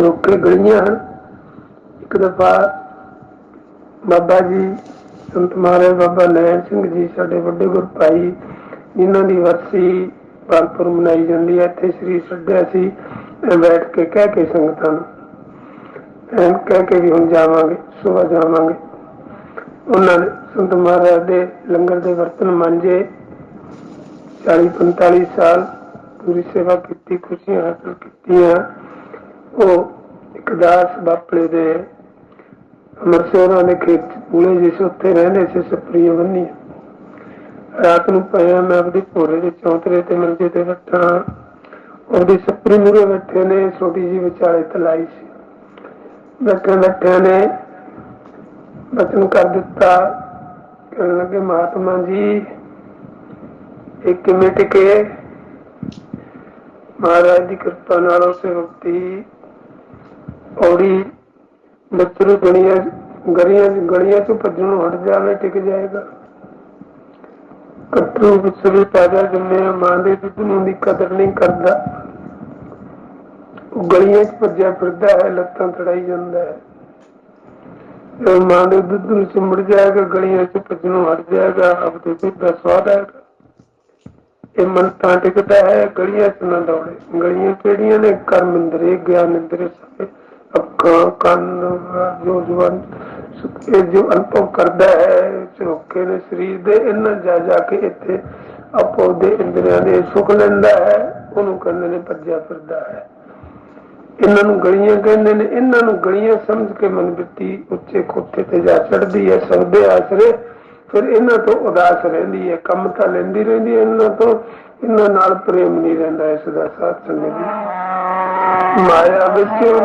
ਸਰੋਕੇ ਗਲੀਆਂ ਹਨ। ਇੱਕ ਦਫਾ ਬਾਬਾ ਜੀ ਸੰਤ ਮਹਾਰਾਜ ਬਾਬਾ ਨੈਣ ਸਿੰਘ ਜੀ ਸਾਡੇ ਵੱਡੇ ਗੁਰ ਭਾਈ ਜਿਨ੍ਹਾਂ ਦੀ ਵਰਸੀ ਪਾਲਪੁਰ ਮਨਾਈ ਜਾਂਦੀ ਹੈ, ਇੱਥੇ ਸ੍ਰੀ ਛੱਡਿਆ ਸੀ ਬੈਠ ਕੇ ਕਹਿ ਕੇ ਸੰਗਤਾਂ ਨੂੰ, ਐਨ ਕਹਿ ਕੇ ਵੀ ਹੁਣ ਜਾਵਾਂਗੇ, ਸੁਬਹ ਜਾਵਾਂਗੇ। ਉਹਨਾਂ ਨੇ ਸੰਤ ਮਹਾਰਾਜ ਦੇ ਲੰਗਰ ਦੇ ਬਰਤਨ ਮੰਜੇ। 40 45 ਸਾਲ ਪੂਰੀ ਸੇਵਾ ਕੀਤੀ, ਖੁਸ਼ੀਆਂ ਹਾਸਲ ਕੀਤੀਆਂ। ਉਹ ਇੱਕ ਦਾਸ ਬਾਪਲੇ ਦੇ ਅਮਰਸੋਰਾਂ ਦੇ ਖੇਤ ਪੂਲੇ ਜਿਸ ਉੱਥੇ ਰਹਿੰਦੇ ਸੀ, ਸਪਰੀਆਂ ਬੰਨੀ ਰਾਤ ਨੂੰ ਪਿਆ ਮੈਂ ਆਪਦੀ ਭੋਰੇ ਦੇ ਚੌਂਤਰੇ ਤੇ ਮੰਜੇ ਤੇ ਬੈਠਾ ਉਹਦੀ ਸਪਰੀ ਮੂਰੇ ਬੈਠੇ ਨੇ, ਛੋਟੀ ਜੀ ਵਿਚਾਲੇ ਤਲਾਈ ਸੀ। ਬੈਠੇ ਬੈਠੇ ਨੇ, ਬਚਨ ਕਰ ਦਿੱਤਾ। ਕਹਿਣ ਲੱਗੇ, ਮਹਾਤਮਾ ਜੀ ਇੱਕ ਕਿਵੇਂ ਕੇ ਮਹਾਰਾਜ ਦੀ ਕਿਰਪਾ ਨਾਲ ਉਸੇ ਵਕਤੀ ਔੜੀ ਬੱਚਰੂ ਗਣੀਆਂ ਗਲੀਆਂ ਗਲੀਆਂ ਤੋਂ ਭੱਜਣੋਂ ਹਟ ਜਾਵੇ, ਟਿਕ ਜਾਏਗਾ। ਕਟਰੂ ਵਿਚਰੂ ਪੈਦਾ ਜੰਮਿਆ ਮਾਂ ਦੇ ਦੁੱਧ ਨੂੰ ਦੀ ਕਦਰ ਨਹੀਂ ਕਰਦਾ। ਉਹ ਗਲੀਆਂ 'ਚ ਭੱਜਿਆ ਫਿਰਦਾ ਹੈ, ਲੱਤਾਂ ਤੜਾਈ ਜਾਂਦਾ ਹੈ। ਜਦੋਂ ਮਾਂ ਦੇ ਦੁੱਧ ਨੂੰ ਚੁੰਮੜ ਜਾਏਗਾ, ਗਲੀਆਂ 'ਚ ਭੱਜਣੋਂ ਹਟ ਜਾਏਗਾ, ਆਪਦੇ ਦੁੱਧ ਦਾ ਸਵਾਦ ਆਏਗਾ। ਇਹ ਮਨ ਤਾਂ ਟਿਕਦਾ ਹੈ, ਗਲੀਆਂ 'ਚ ਨਾ ਦੌੜੇ। ਗਲੀਆਂ ਕਿਹੜੀਆਂ ਨੇ? ਕਰਮ ਇੰਦਰੀ ਗਿਆਨ ਇੰਦਰੀ ਸਭੇ ਅੱਖਾਂ, ਕੰਨ, ਜੋ ਜਵਾਨ ਇਹ ਜੋ ਅਨੁਭਵ ਕਰਦਾ ਹੈ ਝੋਕੇ ਦੇ ਸਰੀਰ ਦੇ ਇਹਨਾਂ ਜਾ ਜਾ ਕੇ ਇੱਥੇ ਆਪੋ ਦੇ ਇੰਦਰੀਆਂ ਦੇ ਸੁਖ ਲੈਂਦਾ ਹੈ, ਉਹਨੂੰ ਕਹਿੰਦੇ ਨੇ ਭੱਜਿਆ ਫਿਰਦਾ ਹੈ। ਇਹਨਾਂ ਨੂੰ ਗਲੀਆਂ ਕਹਿੰਦੇ ਨੇ, ਇਹਨਾਂ ਨੂੰ ਗਲੀਆਂ ਸਮਝ ਕੇ ਮਨ ਉੱਚੇ ਖੋਤੇ ਤੇ ਜਾ ਚੜਦੀ ਹੈ, ਸਭ ਆਸਰੇ। ਫਿਰ ਇਹਨਾਂ ਤੋਂ ਉਦਾਸ ਰਹਿੰਦੀ ਹੈ, ਕੰਮ ਤਾਂ ਲੈਂਦੀ ਰਹਿੰਦੀ ਹੈ, ਇਹਨਾਂ ਤੋਂ ਇਹਨਾਂ ਨਾਲ ਪ੍ਰੇਮ ਨਹੀਂ ਰਹਿੰਦਾ ਇਸ ਦਾ ਸਾਥ ਸੰਗਤ ਮਾਇਆ ਵਿੱਚ